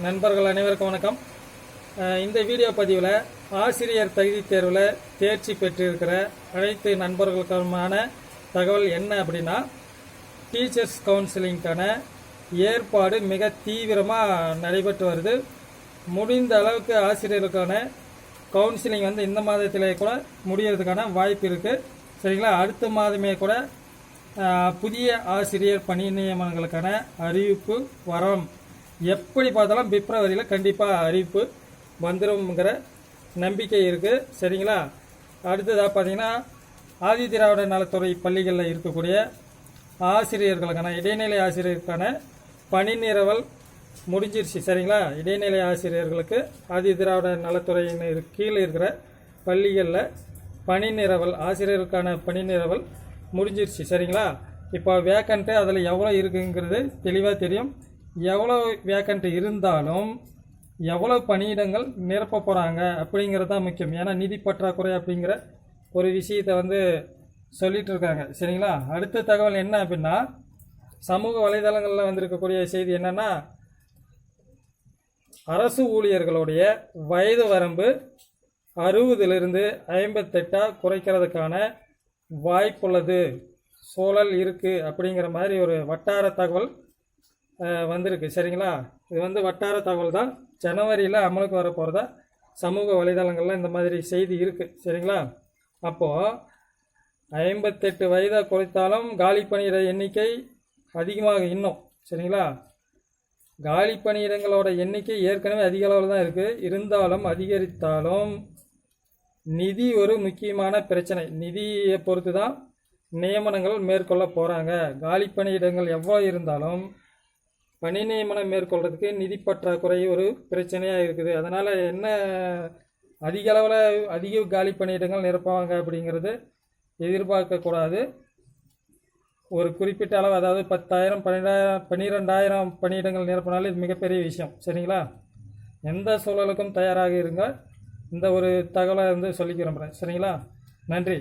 நண்பர்கள் அனைவருக்கும் வணக்கம். இந்த வீடியோ பதிவில் ஆசிரியர் தகுதி தேர்வில் தேர்ச்சி பெற்றிருக்கிற அனைத்து நண்பர்களுக்குமான தகவல் என்ன அப்படின்னா டீச்சர்ஸ் கவுன்சிலிங்க்கான ஏற்பாடு மிக தீவிரமாக நடைபெற்று வருது. முடிந்த அளவுக்கு ஆசிரியர்களுக்கான கவுன்சிலிங் வந்து இந்த மாதத்திலே கூட முடியறதுக்கான வாய்ப்பு இருக்குது சரிங்களா? அடுத்த மாதமே கூட புதிய ஆசிரியர் பணி நியமனங்களுக்கான அறிவிப்பு வரும். எப்படி பார்த்தாலும் பிப்ரவரியில் கண்டிப்பாக அறிவிப்பு வந்துருங்கிற நம்பிக்கை இருக்குது சரிங்களா? அடுத்ததாக பார்த்தீங்கன்னா ஆதி திராவிட நலத்துறை பள்ளிகளில் இருக்கக்கூடிய ஆசிரியர்களுக்கான இடைநிலை ஆசிரியருக்கான பணி நிரவல் முடிஞ்சிருச்சு. சரிங்களா? இடைநிலை ஆசிரியர்களுக்கு ஆதி திராவிட நலத்துறையின் கீழே இருக்கிற பள்ளிகளில் பணி நிரவல் ஆசிரியருக்கான பணி நிரவல் முடிஞ்சிருச்சு. சரிங்களா? இப்போ வேக்கண்ட்டு அதில் எவ்வளோ இருக்குங்கிறது தெளிவாக தெரியும். எவ்வளோ வேக்கண்ட் இருந்தாலும் எவ்வளோ பணியிடங்கள் நிரப்ப போகிறாங்க அப்படிங்கிறது தான் முக்கியம். ஏன்னா நிதி பற்றாக்குறை அப்படிங்கிற ஒரு விஷயத்தை வந்து சொல்லிட்டு இருக்காங்க. சரிங்களா? அடுத்த தகவல் என்ன அப்படின்னா சமூக வலைதளங்களில் வந்திருக்கக்கூடிய செய்தி என்னென்னா அரசு ஊழியர்களுடைய வயது வரம்பு அறுபதுலேருந்து ஐம்பத்தெட்டாக குறைக்கிறதுக்கான வாய்ப்புள்ளது. சூழல் இருக்குது அப்படிங்கிற மாதிரி ஒரு வட்டார தகவல் வந்திருக்கு. சரிங்களா? இது வந்து வட்டார தகவல் தான் ஜனவரியில் அமலுக்கு வர போகிறதா சமூக வலைதளங்களில் இந்த மாதிரி செய்தி இருக்குது சரிங்களா? அப்போது ஐம்பத்தெட்டு வயதை குறைத்தாலும் காலி பணியிட எண்ணிக்கை அதிகமாக இன்னும். சரிங்களா? காலி பணியிடங்களோட எண்ணிக்கை ஏற்கனவே அதிக அளவில் தான் இருக்குது இருந்தாலும் அதிகரித்தாலும் நிதி ஒரு முக்கியமான பிரச்சனை. நிதியை பொறுத்து தான் நியமனங்கள் மேற்கொள்ள போகிறாங்க காலி பணியிடங்கள் எவ்வளோ இருந்தாலும் பணி நியமனம் மேற்கொள்றதுக்கு நிதி பற்றாக்குறை ஒரு பிரச்சனையாக இருக்குது. அதனால் என்ன அதிக அளவில் அதிக காலி பணியிடங்கள் நிரப்புவாங்க அப்படிங்கிறது எதிர்பார்க்கக்கூடாது ஒரு குறிப்பிட்ட அளவு அதாவது பத்தாயிரம் பன்னெண்டாயிரம் பன்னிரெண்டாயிரம் பணியிடங்கள் நிரப்பினாலே இது மிகப்பெரிய விஷயம். சரிங்களா? எந்த சூழலுக்கும் தயாராக இருங்க இந்த ஒரு தகவலை வந்து சொல்லிக்கிறேன் சரிங்களா? நன்றி.